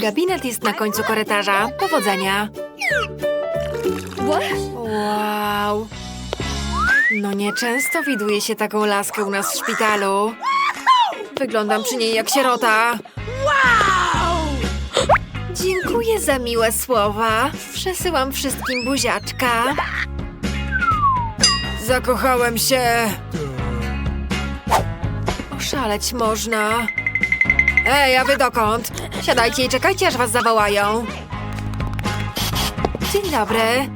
Gabinet jest na końcu korytarza. Powodzenia. Wow. No nieczęsto widuje się taką laskę u nas w szpitalu. Wyglądam przy niej jak sierota. Dziękuję za miłe słowa. Przesyłam wszystkim buziaczka. Zakochałem się. Oszaleć można. Ej, a wy dokąd? Siadajcie i czekajcie, aż was zawołają. Dzień dobry.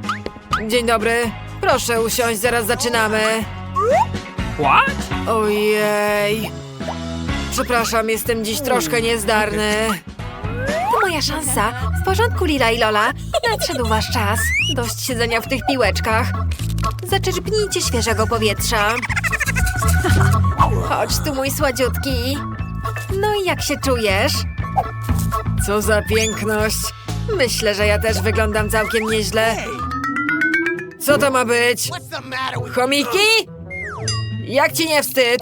Dzień dobry. Proszę usiąść, zaraz zaczynamy. What? Ojej. Przepraszam, jestem dziś troszkę niezdarny. To moja szansa. W porządku, Lila i Lola. Nadszedł wasz czas. Dość siedzenia w tych piłeczkach. Zaczerpnijcie świeżego powietrza. Chodź tu, mój sładziutki. No i jak się czujesz? Co za piękność. Myślę, że ja też wyglądam całkiem nieźle. Co to ma być? Chomiki? Jak ci nie wstyd?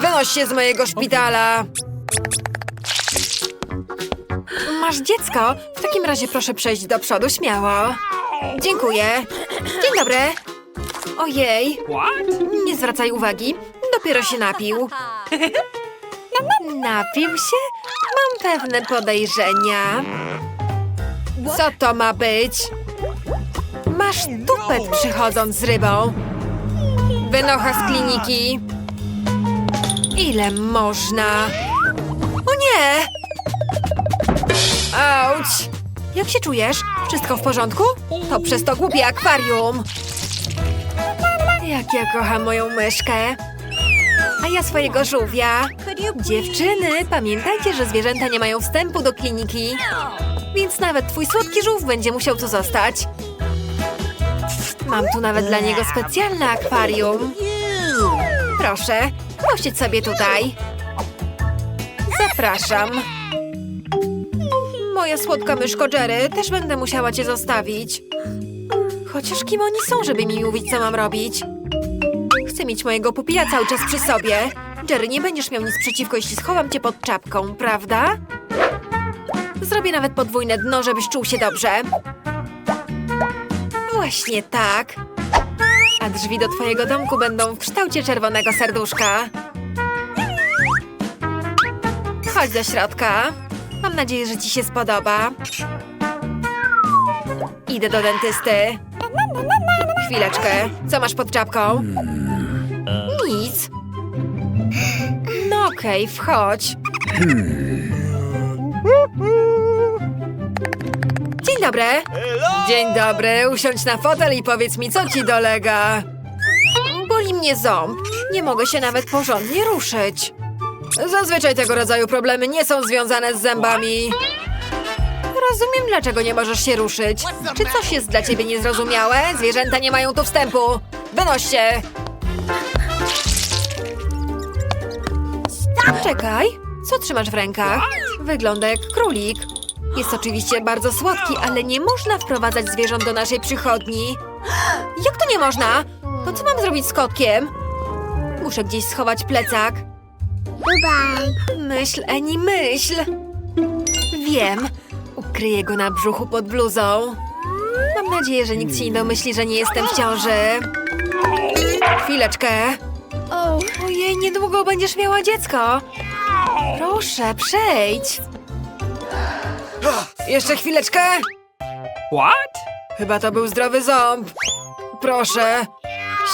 Wynoś się z mojego szpitala! Masz dziecko? W takim razie proszę przejść do przodu śmiało. Dziękuję. Dzień dobry. Ojej, nie zwracaj uwagi. Dopiero się napił. Napił się? Mam pewne podejrzenia. Co to ma być? Masz tupet przychodząc z rybą. Wynocha z kliniki. Ile można? O nie! Auć! Jak się czujesz? Wszystko w porządku? To przez to głupie akwarium. Jak ja kocham moją myszkę. A ja swojego żółwia. Dziewczyny, pamiętajcie, że zwierzęta nie mają wstępu do kliniki. Więc nawet twój słodki żółw będzie musiał tu zostać. Mam tu nawet dla niego specjalne akwarium. Proszę, posiedź sobie tutaj. Zapraszam. Moja słodka myszko Jerry, też będę musiała cię zostawić. Chociaż kim oni są, żeby mi mówić, co mam robić? Chcę mieć mojego pupila cały czas przy sobie. Jerry, nie będziesz miał nic przeciwko, jeśli schowam cię pod czapką, prawda? Zrobię nawet podwójne dno, żebyś czuł się dobrze. Właśnie tak. A drzwi do twojego domku będą w kształcie czerwonego serduszka. Chodź do środka. Mam nadzieję, że ci się spodoba. Idę do dentysty. Chwileczkę. Co masz pod czapką? Nic. No okej, wchodź. Dzień dobry. Dzień dobry. Usiądź na fotel i powiedz mi, co ci dolega. Boli mnie ząb. Nie mogę się nawet porządnie ruszyć. Zazwyczaj tego rodzaju problemy nie są związane z zębami. Rozumiem, dlaczego nie możesz się ruszyć. Czy coś jest dla ciebie niezrozumiałe? Zwierzęta nie mają tu wstępu. Wynoś się! Czekaj, co trzymasz w rękach? Wygląda jak królik. Jest oczywiście bardzo słodki, ale nie można wprowadzać zwierząt do naszej przychodni. Jak to nie można? To co mam zrobić z kotkiem? Muszę gdzieś schować plecak. Myśl, Eni, myśl. Wiem. Ukryję go na brzuchu pod bluzą. Mam nadzieję, że nikt się nie domyśli, że nie jestem w ciąży. Chwileczkę. Ojej, niedługo będziesz miała dziecko. Proszę, przejdź. Jeszcze chwileczkę. What? Chyba to był zdrowy ząb. Proszę,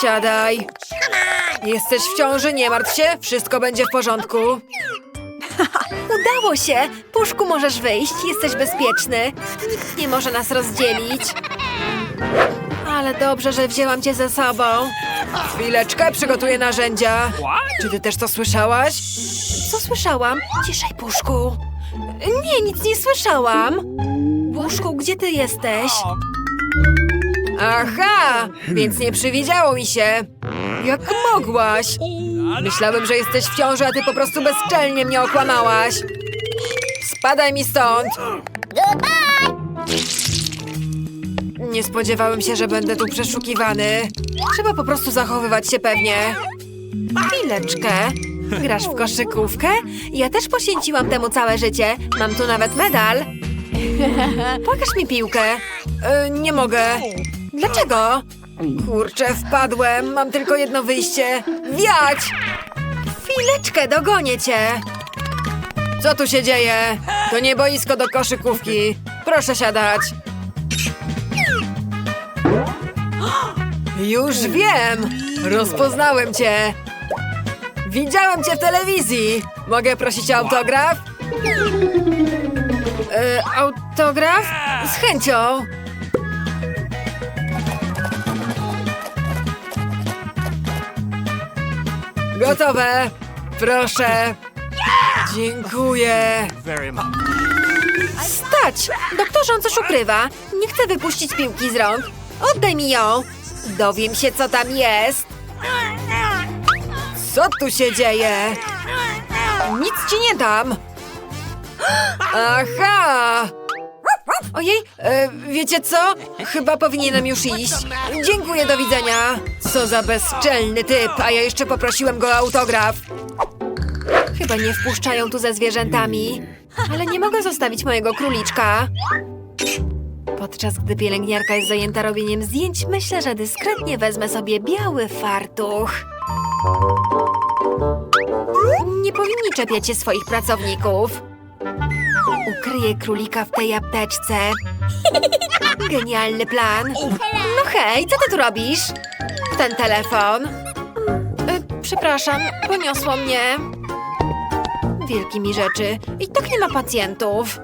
siadaj. Jesteś w ciąży, nie martw się, wszystko będzie w porządku. Udało się! Puszku, możesz wyjść, jesteś bezpieczny. Nikt nie może nas rozdzielić. Ale dobrze, że wzięłam cię ze sobą. Chwileczkę, przygotuję narzędzia. Czy ty też to słyszałaś? Co słyszałam? Ciszej, Puszku. Nie, nic nie słyszałam. Puszku, gdzie ty jesteś? Aha, więc nie przywidziało mi się. Jak mogłaś? Myślałem, że jesteś w ciąży, a ty po prostu bezczelnie mnie okłamałaś. Spadaj mi stąd. Nie spodziewałem się, że będę tu przeszukiwany. Trzeba po prostu zachowywać się pewnie. Chwileczkę. Grasz w koszykówkę? Ja też poświęciłam temu całe życie. Mam tu nawet medal. Pokaż mi piłkę. E, nie mogę. Dlaczego? Kurczę, wpadłem. Mam tylko jedno wyjście. Wiać! Chwileczkę, dogonię cię. Co tu się dzieje? To nie boisko do koszykówki. Proszę siadać. Już wiem! Rozpoznałem cię. Widziałem cię w telewizji. Mogę prosić o autograf? E, autograf? Z chęcią. Gotowe. Proszę. Dziękuję. Stać! Doktorze, on coś ukrywa. Nie chcę wypuścić piłki z rąk. Oddaj mi ją. Dowiem się, co tam jest. Co tu się dzieje? Nic ci nie dam. Aha! Ojej, e, wiecie co? Chyba powinienem już iść. Dziękuję, do widzenia. Co za bezczelny typ, a ja jeszcze poprosiłem go o autograf. Chyba nie wpuszczają tu ze zwierzętami. Ale nie mogę zostawić mojego króliczka. Podczas gdy pielęgniarka jest zajęta robieniem zdjęć, myślę, że dyskretnie wezmę sobie biały fartuch. Nie powinni czepiać się swoich pracowników. Ukryję królika w tej apteczce. Genialny plan. No hej, co ty tu robisz? Ten telefon. Y, przepraszam, poniosło mnie. Wielki mi rzeczy. I tak nie ma pacjentów.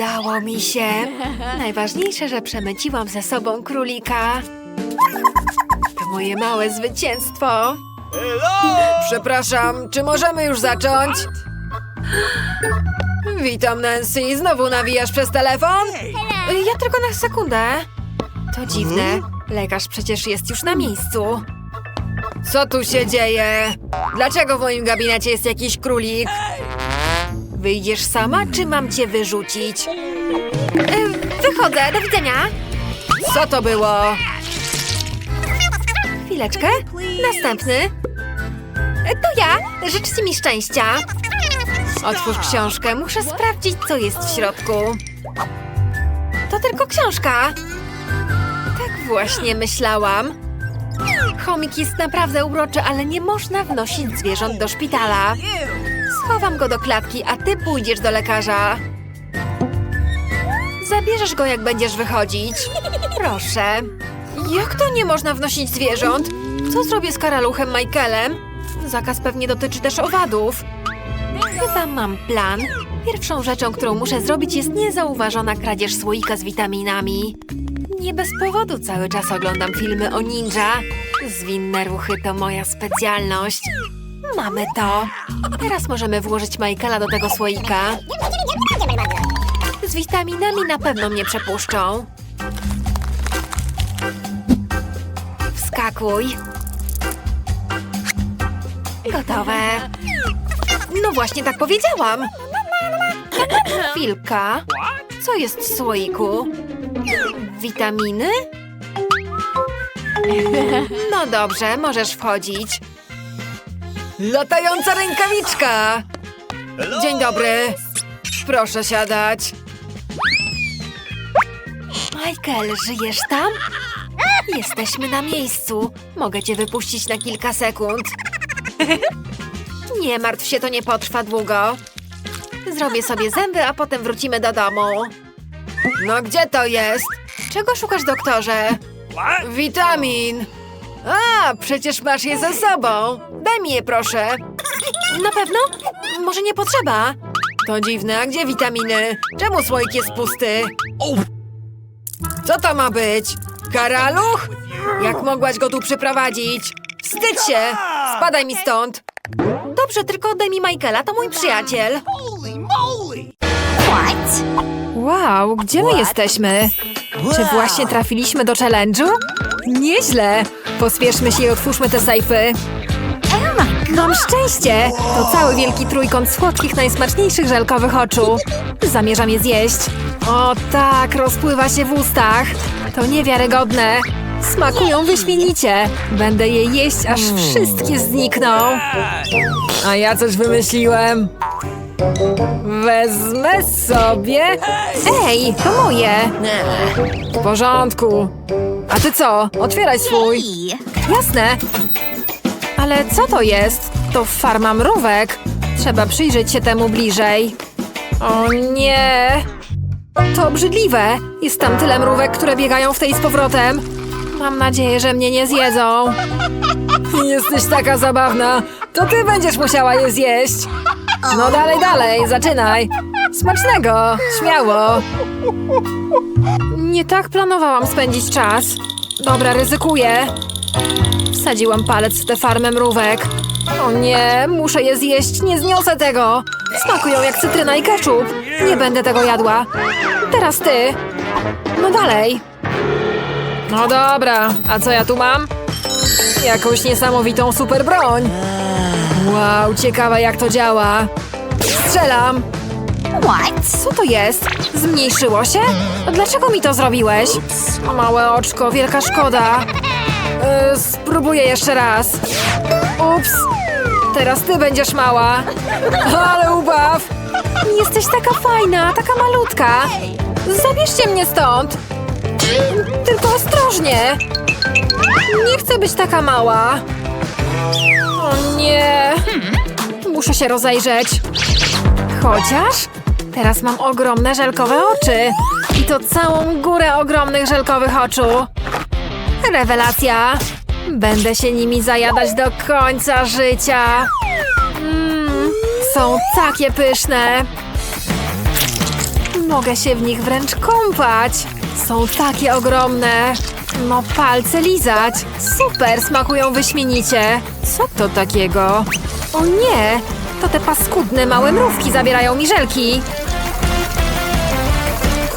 Udało mi się. Najważniejsze, że przemyciłam ze sobą królika. To moje małe zwycięstwo. Przepraszam, czy możemy już zacząć? Witam, Nancy. Znowu nawijasz przez telefon? Ja tylko na sekundę. To dziwne. Lekarz przecież jest już na miejscu. Co tu się dzieje? Dlaczego w moim gabinecie jest jakiś królik? Wyjdziesz sama, czy mam cię wyrzucić? Y, wychodzę, do widzenia. Co to było? Chwileczkę. Następny. Y, To ja. Życzcie mi szczęścia. Otwórz książkę. Muszę sprawdzić, co jest w środku. To tylko książka. Tak właśnie myślałam. Chomik jest naprawdę uroczy, ale nie można wnosić zwierząt do szpitala. Schowam go do klatki, a ty pójdziesz do lekarza. Zabierzesz go, jak będziesz wychodzić. Proszę. Jak to nie można wnosić zwierząt? Co zrobię z karaluchem Michaelem? Zakaz pewnie dotyczy też owadów. Chyba mam plan. Pierwszą rzeczą, którą muszę zrobić, jest niezauważona kradzież słoika z witaminami. Nie bez powodu cały czas oglądam filmy o ninja. Zwinne ruchy to moja specjalność. Mamy to. Teraz możemy włożyć Michaela do tego słoika. Z witaminami na pewno mnie przepuszczą. Wskakuj. Gotowe. No właśnie tak powiedziałam. Chwilka. Co jest w słoiku? Witaminy? No dobrze, możesz wchodzić. Latająca rękawiczka! Dzień dobry. Proszę siadać. Michael, żyjesz tam? Jesteśmy na miejscu. Mogę cię wypuścić na kilka sekund. Nie martw się, to nie potrwa długo. Zrobię sobie zęby, a potem wrócimy do domu. No gdzie to jest? Czego szukasz, doktorze? Witamin! A, przecież masz je ze sobą. Daj mi je, proszę. Na pewno? Może nie potrzeba? To dziwne, a gdzie witaminy? Czemu słoik jest pusty? Co to ma być? Karaluch? Jak mogłaś go tu przyprowadzić? Wstydź się! Spadaj mi stąd! Dobrze, tylko oddaj mi Michaela, to mój przyjaciel. Wow, gdzie my jesteśmy? Czy właśnie trafiliśmy do challenge'u? Nieźle! Pospieszmy się i otwórzmy te sejfy. Mam szczęście! To cały wielki trójkąt słodkich, najsmaczniejszych żelkowych oczu. Zamierzam je zjeść. O tak, rozpływa się w ustach. To niewiarygodne. Smakują wyśmienicie. Będę je jeść, aż wszystkie znikną. A ja coś wymyśliłem. Wezmę sobie. Ej, to moje. W porządku. A ty co? Otwieraj swój. Jasne. Ale co to jest? To farma mrówek. Trzeba przyjrzeć się temu bliżej. O nie! To obrzydliwe. Jest tam tyle mrówek, które biegają w tej z powrotem. Mam nadzieję, że mnie nie zjedzą. Jesteś taka zabawna. To ty będziesz musiała je zjeść. No dalej, dalej, zaczynaj. Smacznego, śmiało. Nie tak planowałam spędzić czas. Dobra, ryzykuję. Wsadziłam palec w tę farmę mrówek. O nie, muszę je zjeść, nie zniosę tego. Smakują jak cytryna i ketchup. Nie będę tego jadła. Teraz ty. No dalej. No dobra, a co ja tu mam? Jakąś niesamowitą super broń. Wow, ciekawe jak to działa. Strzelam. What? Co to jest? Zmniejszyło się? Dlaczego mi to zrobiłeś? Małe oczko, wielka szkoda. Yy, spróbuję jeszcze raz. Ups. Teraz ty będziesz mała. Ale ubaw. Jesteś taka fajna, taka malutka. Zabierzcie mnie stąd. Tylko ostrożnie. Nie chcę być taka mała. O nie. Muszę się rozejrzeć. Chociaż teraz mam ogromne żelkowe oczy. I to całą górę ogromnych żelkowych oczu. Rewelacja! Będę się nimi zajadać do końca życia. Mmm, są takie pyszne. Mogę się w nich wręcz kąpać. Są takie ogromne. No palce lizać. Super, smakują wyśmienicie. Co to takiego? O nie, to te paskudne małe mrówki zabierają mi żelki.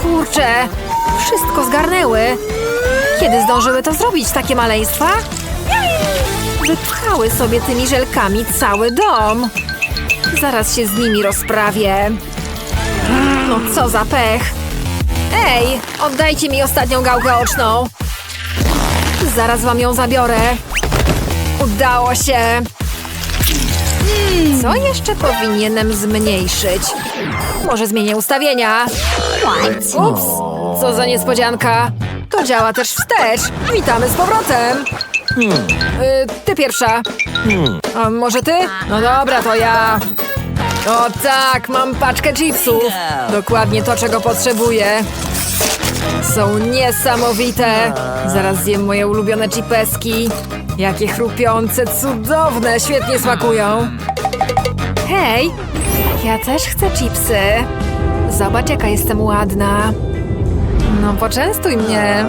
Kurczę, wszystko zgarnęły. Kiedy zdążyły to zrobić, takie maleństwa? Wypchały sobie tymi żelkami cały dom. Zaraz się z nimi rozprawię. No co za pech. Ej, oddajcie mi ostatnią gałkę oczną. Zaraz wam ją zabiorę. Udało się. Co jeszcze powinienem zmniejszyć? Może zmienię ustawienia. Ups, co za niespodzianka. To działa też wstecz. Witamy z powrotem. Y, ty pierwsza. A może ty? No dobra, to ja. O tak, mam paczkę chipsów. Dokładnie to, czego potrzebuję. Są niesamowite. Zaraz zjem moje ulubione chipeski. Jakie chrupiące, cudowne, świetnie smakują. Hej, ja też chcę chipsy. Zobacz, jaka jestem ładna. No, poczęstuj mnie.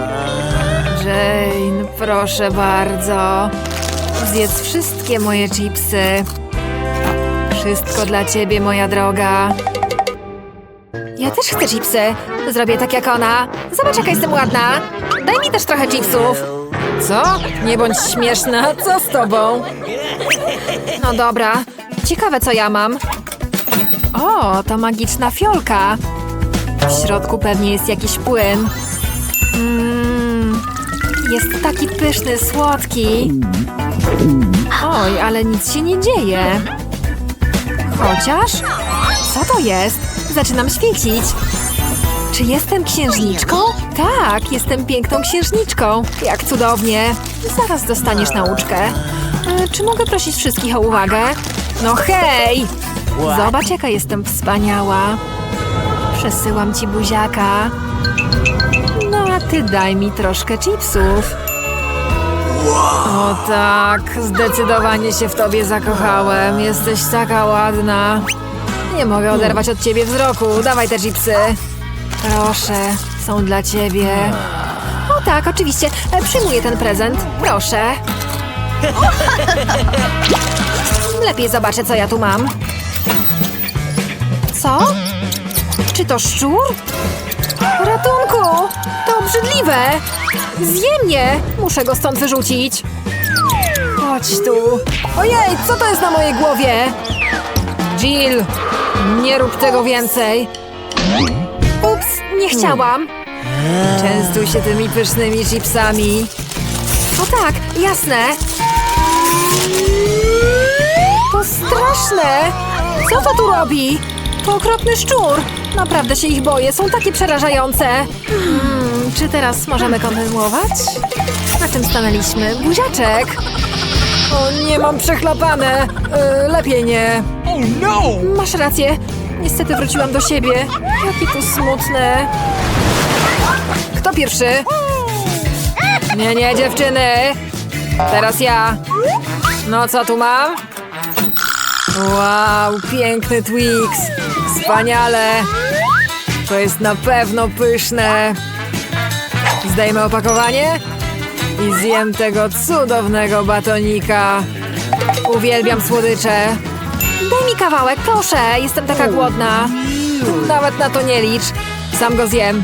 Jane, proszę bardzo. Zjedz wszystkie moje chipsy. Wszystko dla ciebie, moja droga. Ja też chcę chipsy. Zrobię tak jak ona. Zobacz, jaka jestem ładna. Daj mi też trochę chipsów. Co? Nie bądź śmieszna. Co z tobą? No dobra. Ciekawe, co ja mam. O, to magiczna fiolka. W środku pewnie jest jakiś płyn. Mmm, jest taki pyszny, słodki. Oj, ale nic się nie dzieje. Chociaż, co to jest? Zaczynam świecić. Czy jestem księżniczką? Tak, jestem piękną księżniczką. Jak cudownie. Zaraz dostaniesz nauczkę. E, czy mogę prosić wszystkich o uwagę? No hej! Zobacz, jaka jestem wspaniała. Przesyłam ci buziaka. No a ty daj mi troszkę chipsów. O tak, zdecydowanie się w tobie zakochałem. Jesteś taka ładna. Nie mogę oderwać od ciebie wzroku. Dawaj te chipsy. Proszę, są dla ciebie. O tak, oczywiście. E, Przyjmuję ten prezent. Proszę. Lepiej zobaczę, co ja tu mam. Co? Czy to szczur? Ratunku! To obrzydliwe! Zje mnie! Muszę go stąd wyrzucić. Chodź tu. Ojej, co to jest na mojej głowie? Jill, nie rób tego więcej. Ups, nie chciałam. Częstuj się tymi pysznymi chipsami. O tak, jasne. To straszne! Co to tu robi? To okropny szczur. Naprawdę się ich boję, są takie przerażające. Hmm, czy teraz możemy kontynuować? Na czym stanęliśmy? Buziaczek. O, nie mam przechlapane. E, lepiej nie. Oh no! Masz rację. Niestety wróciłam do siebie. Jakie to smutne. Kto pierwszy? Nie, nie, dziewczyny. Teraz ja. No, co tu mam? Wow, piękny Twix. Wspaniale. To jest na pewno pyszne. Zdejmę opakowanie i zjem tego cudownego batonika. Uwielbiam słodycze. Daj mi kawałek, proszę. Jestem taka głodna. Nawet na to nie licz. Sam go zjem.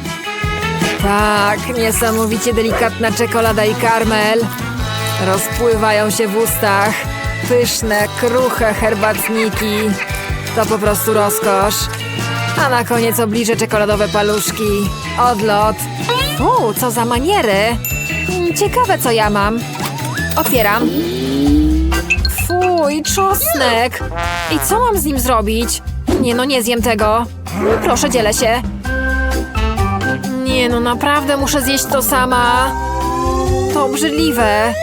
Tak, niesamowicie delikatna czekolada i karmel. Rozpływają się w ustach. Pyszne, kruche herbatniki. To po prostu rozkosz. A na koniec obliżę czekoladowe paluszki. Odlot. U, co za maniery. Ciekawe, co ja mam. Otwieram. Fuj, czosnek! I co mam z nim zrobić? Nie no, nie zjem tego. Proszę, dzielę się. Nie no, naprawdę muszę zjeść to sama. To obrzydliwe.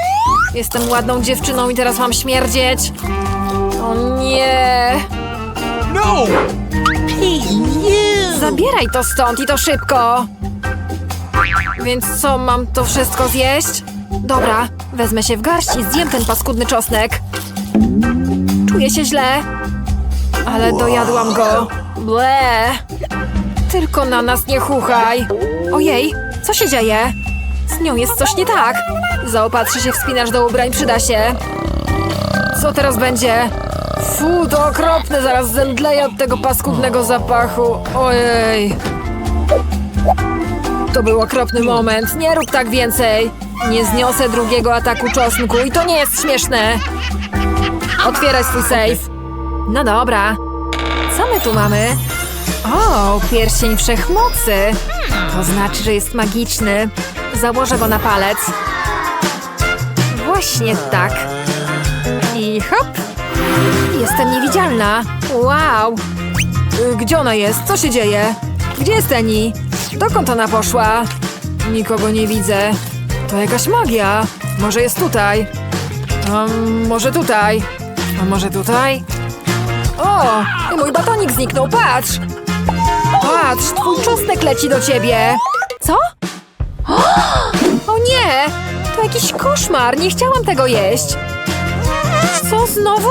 Jestem ładną dziewczyną i teraz mam śmierdzieć. O nie! No! Zabieraj to stąd i to szybko. Więc co, mam to wszystko zjeść? Dobra, wezmę się w garść i zjem ten paskudny czosnek. Czuję się źle, ale dojadłam go. Ble. Tylko na nas nie chuchaj. Ojej, co się dzieje? Z nią jest coś nie tak. Zaopatrzy się wspinasz do ubrań, przyda się. Co teraz będzie? Fu, to okropne, zaraz zemdleję od tego paskudnego zapachu. Ojej. To był okropny moment. Nie rób tak więcej. Nie zniosę drugiego ataku czosnku i to nie jest śmieszne. Otwieraj swój safe. No dobra. Co my tu mamy? O, pierścień wszechmocy. To znaczy, że jest magiczny. Założę go na palec. Właśnie tak. I hop. Jestem niewidzialna. Wow. Y, Gdzie ona jest? Co się dzieje? Gdzie jest Eni? Dokąd ona poszła? Nikogo nie widzę. To jakaś magia. Może jest tutaj. Um, może tutaj. A może tutaj? O! I mój batonik zniknął, patrz! Patrz, twój czosnek leci do ciebie. Co? O nie! To jakiś koszmar, nie chciałam tego jeść. Co, znowu?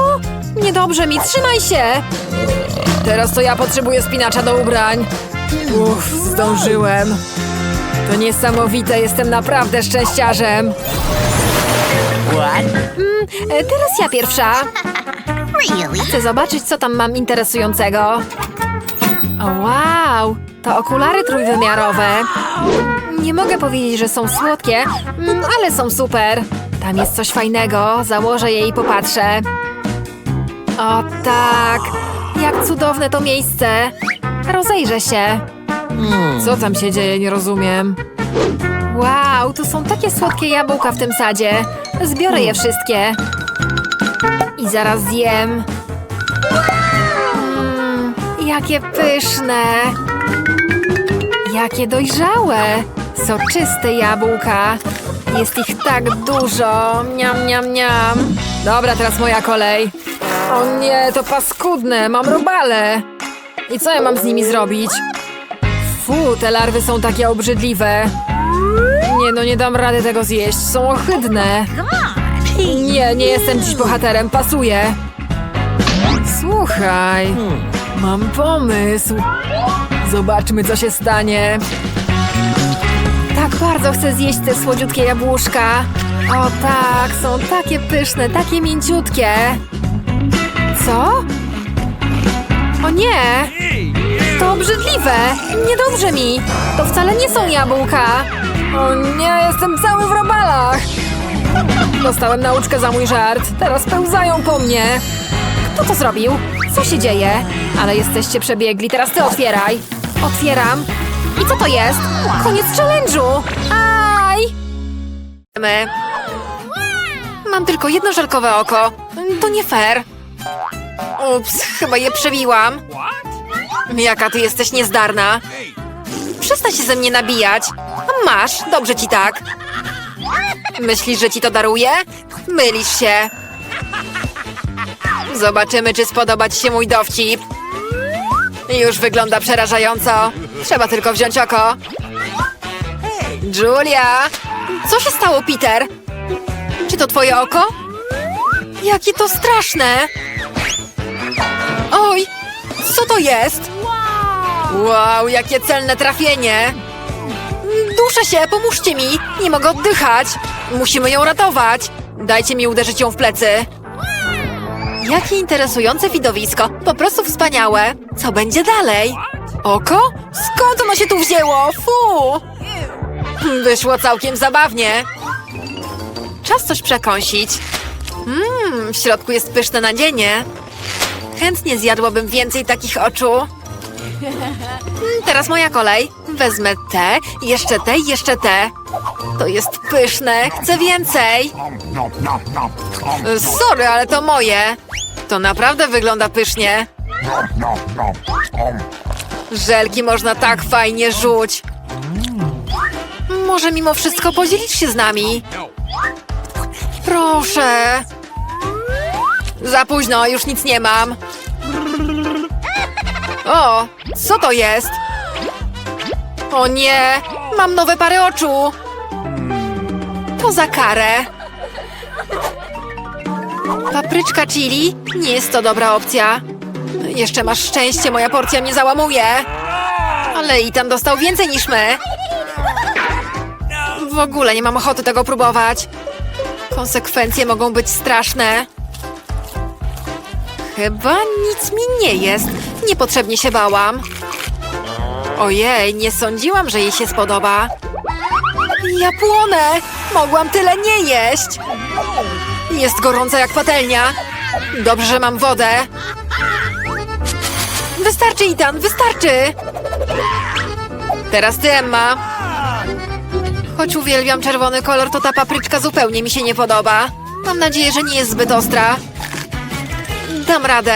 Niedobrze mi, trzymaj się! Teraz to ja potrzebuję spinacza do ubrań. Uff, zdążyłem. To niesamowite, jestem naprawdę szczęściarzem. Mm, e, teraz ja pierwsza. Really? Chcę zobaczyć, co tam mam interesującego. O, wow! To okulary trójwymiarowe. Nie mogę powiedzieć, że są słodkie, mm, ale są super. Tam jest coś fajnego, założę je i popatrzę. O tak! Jak cudowne to miejsce! Rozejrzę się. Co tam się dzieje, nie rozumiem. Wow, tu są takie słodkie jabłka w tym sadzie. Zbiorę je wszystkie. I zaraz zjem. Mmm, jakie pyszne! Jakie dojrzałe! Soczyste jabłka. Jest ich tak dużo. Miam, miam, miam. Dobra, teraz moja kolej. O nie, to paskudne. Mam robale. I co ja mam z nimi zrobić? Fu, te larwy są takie obrzydliwe. Nie, no nie dam rady tego zjeść. Są ohydne. Nie, nie jestem dziś bohaterem. Pasuje. Słuchaj, mam pomysł. Zobaczmy, co się stanie. Bardzo chcę zjeść te słodziutkie jabłuszka. O tak, są takie pyszne, takie mięciutkie. Co? O nie! To obrzydliwe! Niedobrze mi! To wcale nie są jabłka! O nie, jestem cały w robalach! Dostałem nauczkę za mój żart. Teraz pełzają po mnie. Kto to zrobił? Co się dzieje? Ale jesteście przebiegli, teraz ty otwieraj. Otwieram. I co to jest? Koniec challenge'u! Aj! My. Mam tylko jedno żelkowe oko. To nie fair. Ups, chyba je przebiłam. Jaka ty jesteś niezdarna. Przestań się ze mnie nabijać. Masz, dobrze ci tak. Myślisz, że ci to daruję? Mylisz się. Zobaczymy, czy spodoba ci się mój dowcip. Już wygląda przerażająco. Trzeba tylko wziąć oko. Julia! Co się stało, Peter? Czy to twoje oko? Jakie to straszne! Oj! Co to jest? Wow, jakie celne trafienie! Duszę się, pomóżcie mi! Nie mogę oddychać! Musimy ją ratować! Dajcie mi uderzyć ją w plecy! Jakie interesujące widowisko! Po prostu wspaniałe! Co będzie dalej? Oko? Skąd ono się tu wzięło? Fu! Wyszło całkiem zabawnie. Czas coś przekąsić. Mmm, w środku jest pyszne nadzienie. Chętnie zjadłabym więcej takich oczu. Mm, Teraz moja kolej. Wezmę te, jeszcze te jeszcze te. To jest pyszne, chcę więcej. Sorry, ale to moje. To naprawdę wygląda pysznie. Żelki można tak fajnie rzuć. Może mimo wszystko podzielisz się z nami? Proszę. Za późno, już nic nie mam. O, co to jest? O nie, mam nowe pary oczu. To za karę. Papryczka chili? Nie jest to dobra opcja. Jeszcze masz szczęście, moja porcja mnie załamuje. Ale Ethan dostał więcej niż my. W ogóle nie mam ochoty tego próbować. Konsekwencje mogą być straszne. Chyba nic mi nie jest. Niepotrzebnie się bałam. Ojej, nie sądziłam, że jej się spodoba. Ja płonę! Mogłam tyle nie jeść! Jest gorąca jak patelnia. Dobrze, że mam wodę. Wystarczy, Ethan, wystarczy! Teraz ty, Emma. Choć uwielbiam czerwony kolor, to ta papryczka zupełnie mi się nie podoba. Mam nadzieję, że nie jest zbyt ostra. Dam radę.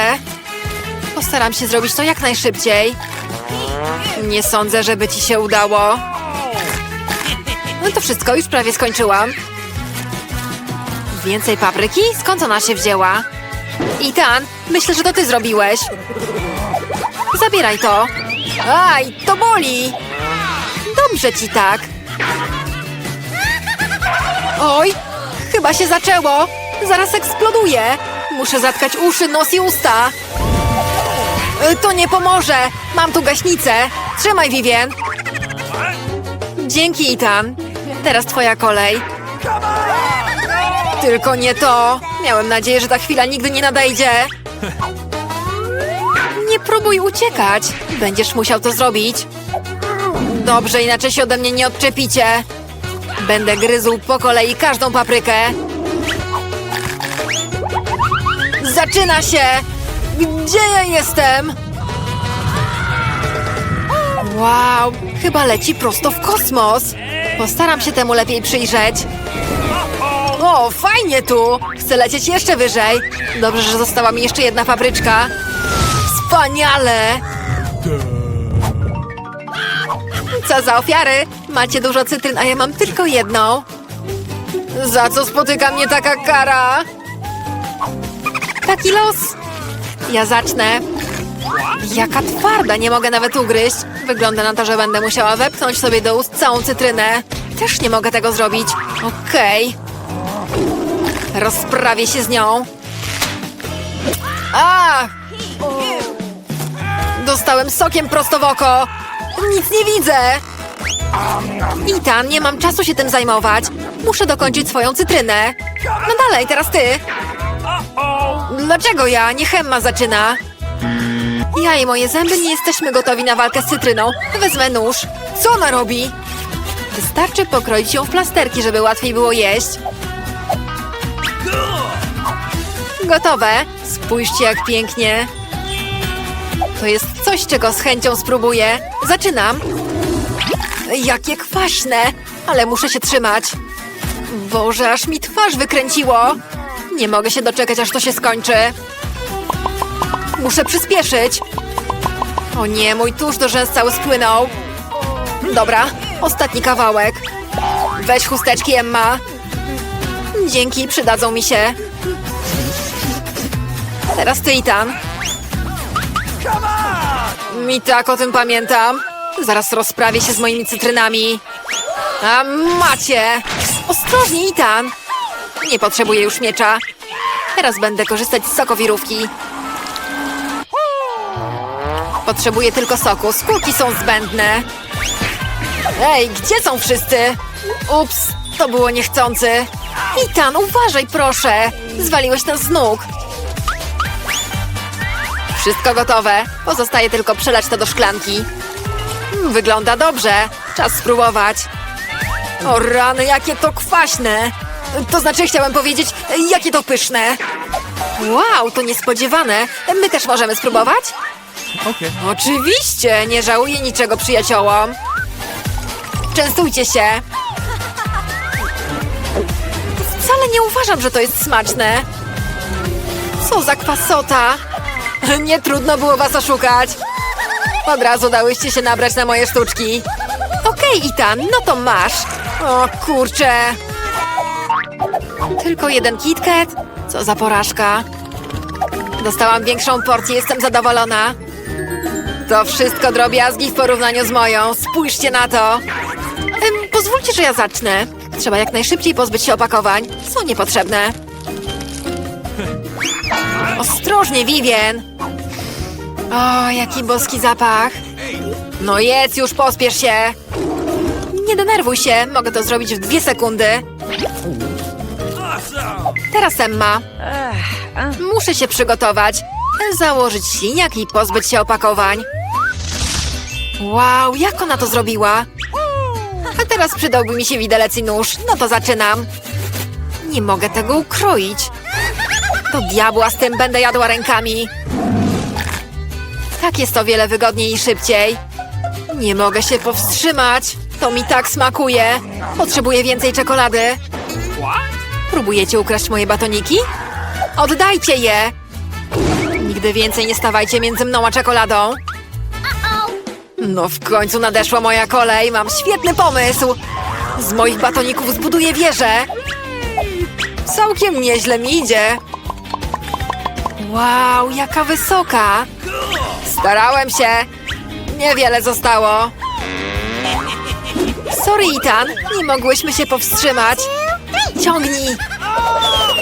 Postaram się zrobić to jak najszybciej. Nie sądzę, żeby ci się udało. No to wszystko, już prawie skończyłam. Więcej papryki? Skąd ona się wzięła? Itan, myślę, że to ty zrobiłeś. Zabieraj to. Aj, to boli. Dobrze ci tak. Oj, chyba się zaczęło. Zaraz eksploduje. Muszę zatkać uszy, nos i usta. Y, To nie pomoże. Mam tu gaśnicę. Trzymaj, Vivien. Dzięki, Ethan. Teraz twoja kolej. Tylko nie to. Miałem nadzieję, że ta chwila nigdy nie nadejdzie. Nie próbuj uciekać. Będziesz musiał to zrobić. Dobrze, inaczej się ode mnie nie odczepicie. Będę gryzł po kolei każdą paprykę. Zaczyna się! Gdzie ja jestem? Wow, chyba leci prosto w kosmos. Postaram się temu lepiej przyjrzeć. O, fajnie tu! Chcę lecieć jeszcze wyżej. Dobrze, że została mi jeszcze jedna papryczka. Wspaniale! Co za ofiary? Macie dużo cytryn, a ja mam tylko jedną. Za co spotyka mnie taka kara? Taki los. Ja zacznę. Jaka twarda, nie mogę nawet ugryźć. Wygląda na to, że będę musiała wepchnąć sobie do ust całą cytrynę. Też nie mogę tego zrobić. Okej. Rozprawię się z nią. A! Dostałem sokiem prosto w oko. Nic nie widzę. Itan, nie mam czasu się tym zajmować. Muszę dokończyć swoją cytrynę. No dalej, teraz ty. Dlaczego ja? Nie Hemma zaczyna. Ja i moje zęby nie jesteśmy gotowi na walkę z cytryną. Wezmę nóż. Co ona robi? Wystarczy pokroić ją w plasterki, żeby łatwiej było jeść. Gotowe. Spójrzcie, jak pięknie. To jest coś, czego z chęcią spróbuję. Zaczynam. Jakie kwaśne, ale muszę się trzymać. Boże, aż mi twarz wykręciło. Nie mogę się doczekać, aż to się skończy. Muszę przyspieszyć. O nie, mój tusz do rzęs cały spłynął. Dobra, ostatni kawałek. Weź chusteczki, Emma. Dzięki, przydadzą mi się. Teraz ty, Ethan. Mi tak o tym pamiętam. Zaraz rozprawię się z moimi cytrynami. A macie! Ostrożnie, Ethan! Nie potrzebuję już miecza. Teraz będę korzystać z sokowirówki. Potrzebuję tylko soku. Skórki są zbędne. Ej, gdzie są wszyscy? Ups, to było niechcący. Ethan, uważaj proszę. Zwaliłeś nas z nóg. Wszystko gotowe. Pozostaje tylko przelać to do szklanki. Wygląda dobrze. Czas spróbować. O rany, jakie to kwaśne. To znaczy, chciałem powiedzieć, jakie to pyszne. Wow, to niespodziewane. My też możemy spróbować? Okay. Oczywiście, nie żałuję niczego przyjaciołom. Częstujcie się. Wcale nie uważam, że to jest smaczne. Co za kwasota. Nie trudno było was oszukać. Od razu dałyście się nabrać na moje sztuczki. Okej, Ethan, no to masz. O kurczę. Tylko jeden KitKat? Co za porażka. Dostałam większą porcję, jestem zadowolona. To wszystko drobiazgi w porównaniu z moją. Spójrzcie na to. Em, pozwólcie, że ja zacznę. Trzeba jak najszybciej pozbyć się opakowań. Są niepotrzebne. Ostrożnie, Vivien. O, jaki boski zapach. No jedz już, pospiesz się. Nie denerwuj się, mogę to zrobić w dwie sekundy. Teraz Emma. Muszę się przygotować. Założyć śliniak i pozbyć się opakowań. Wow, jak ona to zrobiła? A teraz przydałby mi się widelec i nóż. No to zaczynam. Nie mogę tego ukroić. Do diabła z tym będę jadła rękami. Tak jest o wiele wygodniej i szybciej. Nie mogę się powstrzymać. To mi tak smakuje. Potrzebuję więcej czekolady. Próbujecie ukraść moje batoniki? Oddajcie je! Nigdy więcej nie stawajcie między mną a czekoladą. No w końcu nadeszła moja kolej. Mam świetny pomysł. Z moich batoników zbuduję wieżę. Całkiem nieźle mi idzie. Wow, jaka wysoka. Starałem się. Niewiele zostało. Sorry, Ethan. Nie mogłyśmy się powstrzymać. Ciągnij.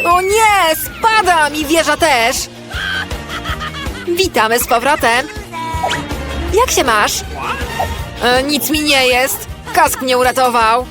O nie, spadam i wieża też. Witamy z powrotem. Jak się masz? E, nic mi nie jest. Kask mnie uratował.